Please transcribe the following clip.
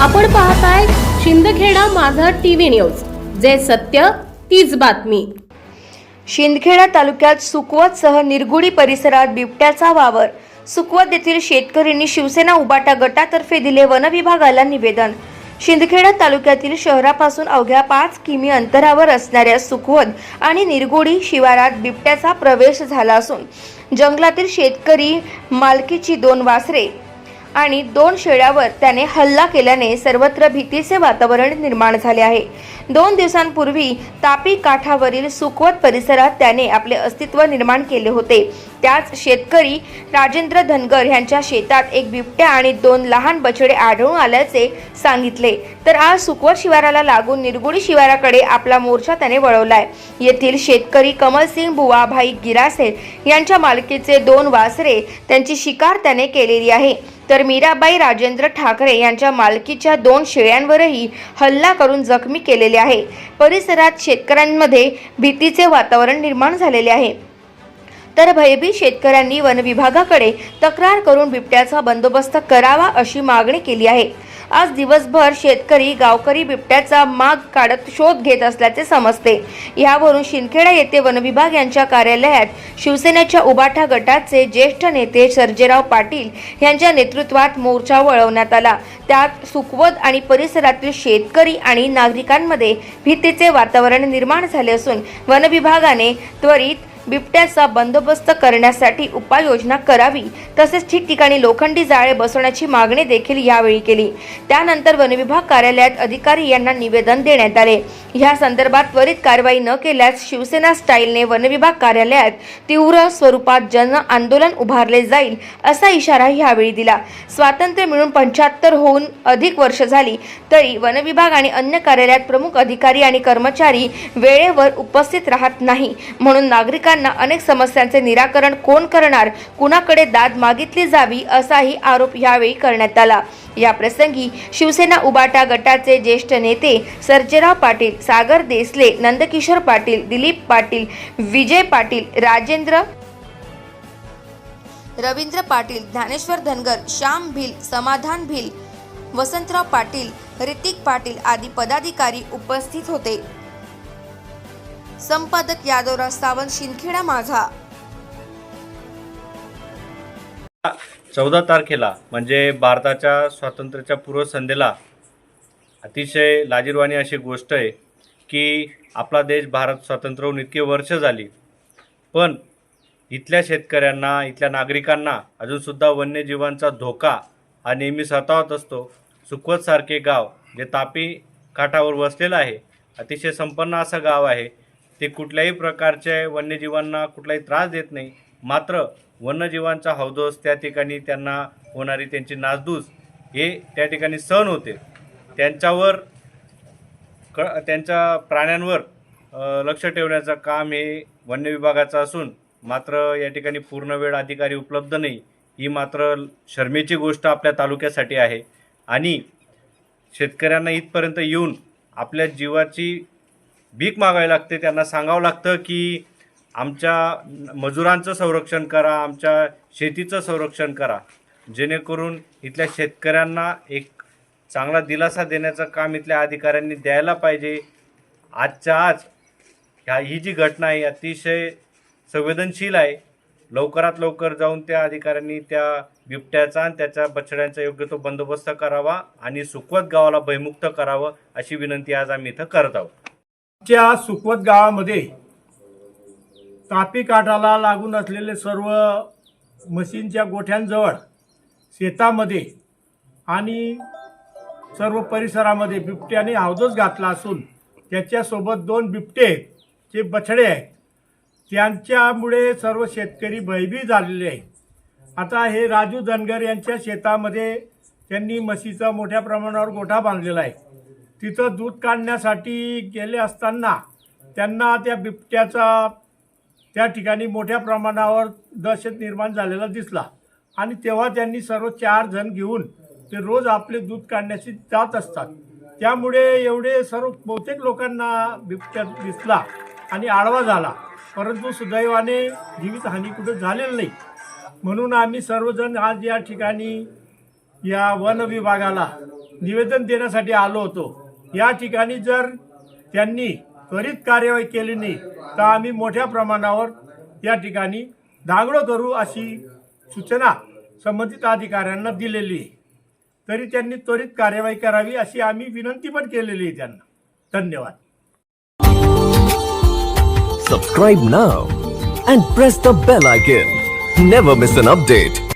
आपण पाहताय शिंदखेडा माझा टीव्ही न्यूज. जे सत्य तीच बातमी. शिंदखेडा तालुक्यात सुकवतसह निरगुडी परिसरात बिबट्याचा वावर. सुकवत येथील शेतकऱ्यांनी शिवसेना उबाटा गटातर्फे दिले वनविभागाला निवेदन. शिंदखेडा तालुक्यातील शहरापासून अवघ्या पाच किमी अंतरावर असणाऱ्या सुकवत आणि निरगुडी शिवारात बिबट्याचा प्रवेश झाला असून जंगलातील शेतकरी मालकीची दोन वासरे. आणि दोन शेळ्यावर त्याने हल्ला केल्याने सर्वत्र भीतीचे वातावरण निर्माण झाले आहे. दोन दिवसांपूर्वी तापी काठावरील सुकवत परिसरात त्याने आपले अस्तित्व निर्माण केले होते. त्याच शेतकरी राजेंद्र धनगर यांच्या शेतात एक बिबट्या आणि दोन लहान बछडे आढळून आल्याचे सांगितले. तर आज सुकवत शिवाराला लागून निरगुडी शिवाराकडे आपला मोर्चा त्याने वळवलाय. येथील शेतकरी कमलसिंग बुवाभाई गिरासे यांच्या मालकीचे दोन वासरे त्यांची शिकार त्याने केलेली आहे. तर मीराबाई राजेंद्र ठाकरे यांच्या मालकीच्या दोन शेळ्यांवरही हल्ला करून जखमी केलेले आहे. परिसरात शेतकऱ्यांमध्ये भीतीचे वातावरण निर्माण झालेले आहे. तर भयभीत शेतकऱ्यांनी वनविभागाकडे तक्रार करून बिबट्याचा बंदोबस्त करावा अशी मागणी केली आहे. आज दिवसभर शेतकरी गावकरी बिबट्याचा माग काढत शोध घेत असल्याचे समजते. यावरून शिंदखेडा येथे वनविभाग यांच्या कार्यालयात शिवसेनेच्या उबाठा गटाचे ज्येष्ठ नेते सर्जेराव पाटील यांच्या नेतृत्वात मोर्चा वळवण्यात आला. त्यात सुकवत आणि परिसरातील शेतकरी आणि नागरिकांमध्ये भीतीचे वातावरण निर्माण झाले असून वनविभागाने त्वरित बिबट्याचा बंदोबस्त करण्यासाठी उपाययोजना करावी तसेच ठिकठिकाणी लोखंडी जाळे बसवण्याची मागणी देखील यावेळी केली. त्यानंतर वनविभाग कार्यालयात अधिकारी यांना निवेदन देण्यात आले. या संदर्भात त्वरित कारवाई न केल्यास शिवसेना स्टाईलने वनविभाग कार्यालयात तीव्र स्वरूपात जन आंदोलन उभारले जाईल असा इशारा यावेळी दिला. स्वातंत्र्य मिळून पंच्याहत्तर होऊन अधिक वर्ष झाली तरी वनविभाग आणि अन्य कार्यालयात प्रमुख अधिकारी आणि कर्मचारी वेळेवर उपस्थित राहत नाही म्हणून नागरिकांना अनेक समस्यांचे निराकरण कोण करणार? कुणाकडे दाद मागितली जावी? असाही आरोप यावेळी करण्यात आला. या प्रसंगी शिवसेना उबाटा गटाचे ज्येष्ठ नेते सर्जेराव पाटील सागर देसले नंदकिशोर पाटील दिलीप पाटील विजय पाटील राजेंद्र रवींद्र पाटील ज्ञानेश्वर धनगर श्याम भिल समाधान भिल वसंतराव पाटील ऋतिक पाटील आदी पदाधिकारी उपस्थित होते. संपादक यादवराज सावंत शिंदखेडा माझा. चौदा तारखेला म्हणजे भारताच्या स्वातंत्र्याच्या पूर्वसंध्येला अतिशय लाजीरवाणी अशी गोष्ट आहे की आपला देश भारत स्वातंत्र्य होऊन इतकी वर्ष झाली. पण इथल्या शेतकऱ्यांना इथल्या नागरिकांना अजूनसुद्धा वन्यजीवांचा धोका हा नेहमी सतावत असतो. सुकवतसारखे गाव जे तापी काठावर वसलेलं आहे अतिशय संपन्न असं गाव आहे. ते कुठल्याही प्रकारचे वन्यजीवांना कुठलाही त्रास देत नाही. मात्र वन्यजीवांचा हौदोस त्या ठिकाणी त्यांना होणारी त्यांची नासधूस हे त्या ठिकाणी सहन होते. त्यांच्यावर क त्यांच्या प्राण्यांवर लक्ष ठेवण्याचं काम हे वन्य विभागाचं असून मात्र या ठिकाणी पूर्ण वेळ अधिकारी उपलब्ध नाही. ही मात्र शर्मेची गोष्ट आपल्या तालुक्यासाठी आहे. आणि शेतकऱ्यांना इथपर्यंत येऊन आपल्या जीवाची भीक मागावी लागते. त्यांना सांगावं लागतं की आमच्या मजुरांचं संरक्षण करा आमच्या शेतीचं संरक्षण करा. जेणेकरून इथल्या शेतकऱ्यांना एक चांगला दिलासा देण्याचं काम इथल्या अधिकाऱ्यांनी द्यायला पाहिजे. आजच्या आज ह्या ही जी घटना आहे अतिशय संवेदनशील आहे. लवकरात लवकर जाऊन त्या अधिकाऱ्यांनी त्या बिबट्याचा आणि त्याच्या बछड्यांचा योग्य तो बंदोबस्त करावा आणि सुखवत गावाला भयमुक्त करावं अशी विनंती आज आम्ही इथं करत आहोत. च्या सुखवत गावामध्ये तापी काठाला लागून असलेले सर्व म्हशींच्या गोठ्यांजवळ शेतामध्ये आणि सर्व परिसरामध्ये बिबट्याने अवधूत घातला असून त्याच्यासोबत दोन बिबटे जे बछडे आहेत. त्यांच्यामुळे सर्व शेतकरी भयभीत झालेले आहेत. आता हे राजू धनगर यांच्या शेतामध्ये त्यांनी म्हशीचा मोठ्या प्रमाणावर गोठा बांधलेला आहे. तिथं दूध काढण्यासाठी गेले असताना त्यांना त्या बिबट्याचा त्या ठिकाणी मोठ्या प्रमाणावर दहशत निर्माण झालेला दिसला. आणि तेव्हा त्यांनी सर्व चार जण घेऊन ते रोज आपले दूध काढण्याची जात असतात. त्यामुळे एवढे सर्व बहुतेक लोकांना बिबट्या दिसला आणि आडवा झाला. परंतु सुदैवाने जीवितहानी कुठं झालेली नाही. म्हणून आम्ही सर्वजण आज या ठिकाणी या वन विभागाला निवेदन देण्यासाठी आलो होतो. या ठिकाणी जर त्यांनी त्वरित कार्यवाही केली नाही तर आम्ही मोठ्या प्रमाणावर या ठिकाणी दांगडो करू अशी सूचना संबंधित अधिकाऱ्यांना दिलेली आहे. तरी त्यांनी त्वरित कार्यवाही करावी अशी आम्ही विनंती पण केलेली आहे त्यांना. धन्यवाद. Subscribe now and press the bell icon never miss an update